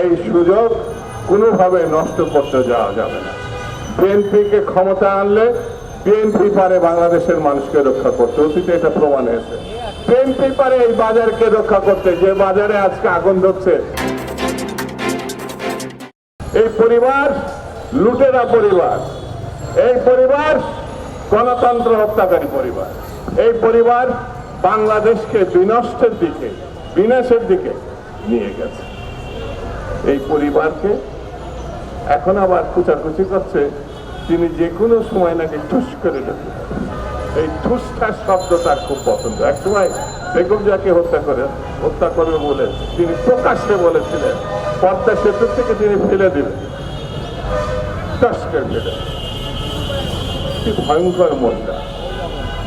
এই সুযোগ কোনোভাবে নষ্ট করতে যাওয়া যাবে না। বিএনপিকে ক্ষমতা আনলে বিএনপি পারে বাংলাদেশের মানুষকে রক্ষা করতে। অতীতে এটা প্রমাণ হয়েছে। বিএনপি পারে এই বাজারকে রক্ষা করতে। যে বাজারে আজকে আগুন ধরছে, এই পরিবার লুটেরা পরিবার। এই পরিবার গণতন্ত্র হত্যাকারী পরিবার। এই পরিবার বাংলাদেশকে বিনষ্টের দিকে, বিনাশের দিকে নিয়ে গেছে। এই পরিবারকে। এখন আবার কুচাকুচি করছে, তিনি যে কোনো সময় নাকি ঠুস করে দেবেন এই ঠুসঠাস শব্দ তার খুব পছন্দ। এক সময় বেগম যাকে হত্যা করে, হত্যা করবে বলে তিনি প্রকাশ্যে বলেছিলেন, পদ্মা সেতু থেকে তিনি ফেলে দিলেন। করে ভয়ঙ্কর মনটা।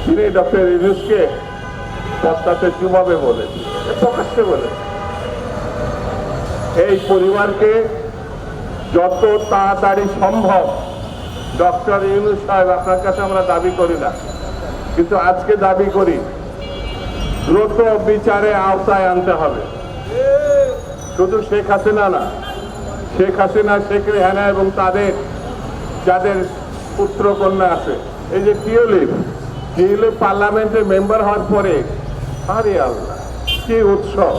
তিনি ডক্টর ইউনুসকে পদ্মাতে চুমাবে বলে প্রকাশ্যে বলে এই পরিবারকে যত তাড়াতাড়ি সম্ভব, ডক্টর ইউনুস সাহেব আপনার কাছে আমরা দাবি করি না, কিন্তু আজকে দাবি করি, দ্রুত বিচারে আওতায় আনতে হবে। শুধু শেখ হাসিনা না, শেখ হাসিনা, শেখ রেহানা এবং তাদের যাদের পুত্র কন্যা আছে, এই যে টিউলিপ টিউলিপ পার্লামেন্টের মেম্বার হওয়ার পরে আরে আল্লাহ। কি উৎসব।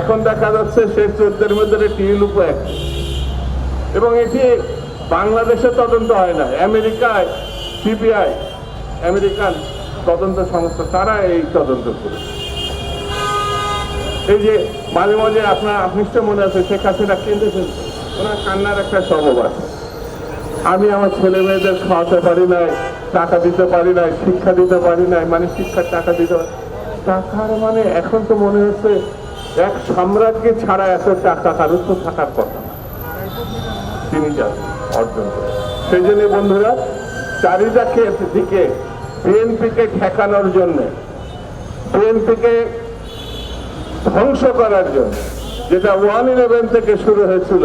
এখন দেখা যাচ্ছে শেষ চোদ্দের মধ্যে টিউলিপও একটা এবং এটি বাংলাদেশে তদন্ত হয় না, আমেরিকায় সিবিআই, আমেরিকান তদন্ত সংস্থা, তারা এই তদন্ত করে। এই যে মাঝে মাঝে আপনার নিশ্চয় মনে আছে, শেখ হাসিনা কেন্দ্রে ওনার কান্নার একটা স্বভাব আছে। আমি আমার ছেলে মেয়েদের খাওয়াতে পারি নাই, টাকা দিতে পারি নাই, শিক্ষা দিতে পারি নাই মানে শিক্ষার টাকা দিতে পারি টাকার মানে এখন তো মনে হচ্ছে এক সাম্রাজ্য ছাড়া এত টাকা কারোর তো থাকার কথা তিনি যান অর্জন করে সেই জন্য বন্ধুরা চারিদাকে দিকে, বিএনপিকে ঠেকানোর জন্য, বিএনপিকে ধ্বংস করার জন্য, যেটা ওয়ান ইলেভেন থেকে শুরু হয়েছিল,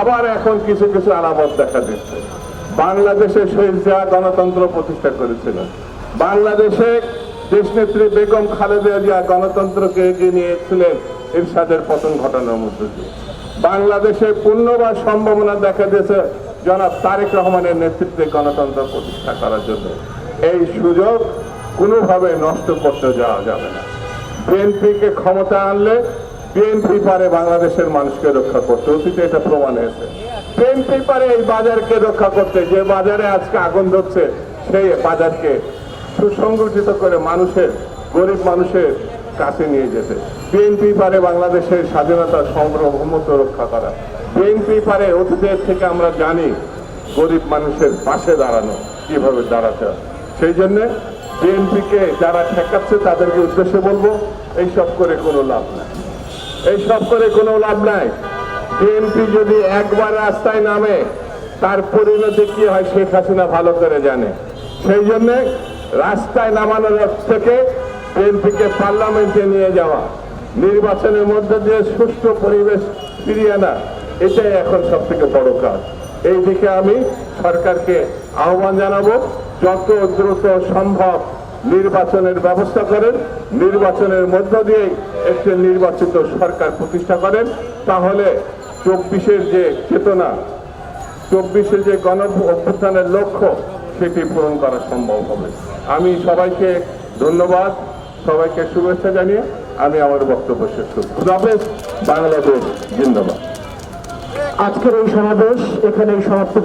আবার এখন কিছু কিছু আলামত দেখা দিচ্ছে। বাংলাদেশে শহীদ জিয়া গণতন্ত্র প্রতিষ্ঠা করেছিলেন বাংলাদেশে দেশনেত্রী বেগম খালেদা জিয়া গণতন্ত্রকে এগিয়ে নিয়েছিলেন এরশাদের পতন ঘটানোর মধ্য দিয়ে বাংলাদেশে পূর্ণ বা সম্ভাবনা দেখা দিয়েছে জনাব তারেক রহমানের নেতৃত্বে গণতন্ত্র প্রতিষ্ঠা করার জন্য। এই সুযোগ কোনোভাবে নষ্ট করতে যাওয়া যাবে না। বিএনপিকে ক্ষমতা আনলে বিএনপি পারে বাংলাদেশের মানুষকে রক্ষা করতে। অতীতে এটা প্রমাণ হয়েছে। বিএনপি পারে এই বাজারকে রক্ষা করতে। যে বাজারে আজকে আগুন ধরছে, সেই বাজারকে সুসংগঠিত করে মানুষের, গরিব মানুষের কাছে নিয়ে যেতে। বিএনপি পারে বাংলাদেশের স্বাধীনতা সার্বভৌমত্ব রক্ষা করা। বিএনপি পারে অতীতের থেকে আমরা জানি গরিব মানুষের পাশে দাঁড়ানো, কীভাবে দাঁড়াতে হয়। সেই জন্যে বিএনপিকে যারা ঠেকাচ্ছে তাদেরকে উদ্দেশ্যে বলব, এইসব করে কোনো লাভ নাই। এইসব করে কোনো লাভ নাই। বিএনপি যদি একবার রাস্তায় নামে, তার পরিণতি কি হয় শেখ হাসিনা ভালো করে জানে। সেই জন্য রাস্তায় নামানোর থেকে বিএনপিকে পার্লামেন্টে নিয়ে যাওয়া। নির্বাচনের মধ্যে দিয়ে সুষ্ঠু পরিবেশ ফিরিয়ে আনা, এটাই এখন সব থেকে বড় কাজ। এই দিকে আমি সরকারকে আহ্বান জানাব, যত দ্রুত সম্ভব নির্বাচনের ব্যবস্থা করেন, নির্বাচনের মধ্য দিয়ে একটি নির্বাচিত সরকার প্রতিষ্ঠা করেন, তাহলে চব্বিশের যে চেতনা, চব্বিশের যে গণ অভ্যুত্থানের লক্ষ্য সেটি পূরণ করা সম্ভব হবে। আমি সবাইকে ধন্যবাদ সবাইকে শুভেচ্ছা জানিয়ে আমি আমার বক্তব্য শেষ করছি। খুদাফেজ, বাংলাদেশ জিন্দাবাদ। আজকের এই সমাবেশ এখানেই সমাপ্ত।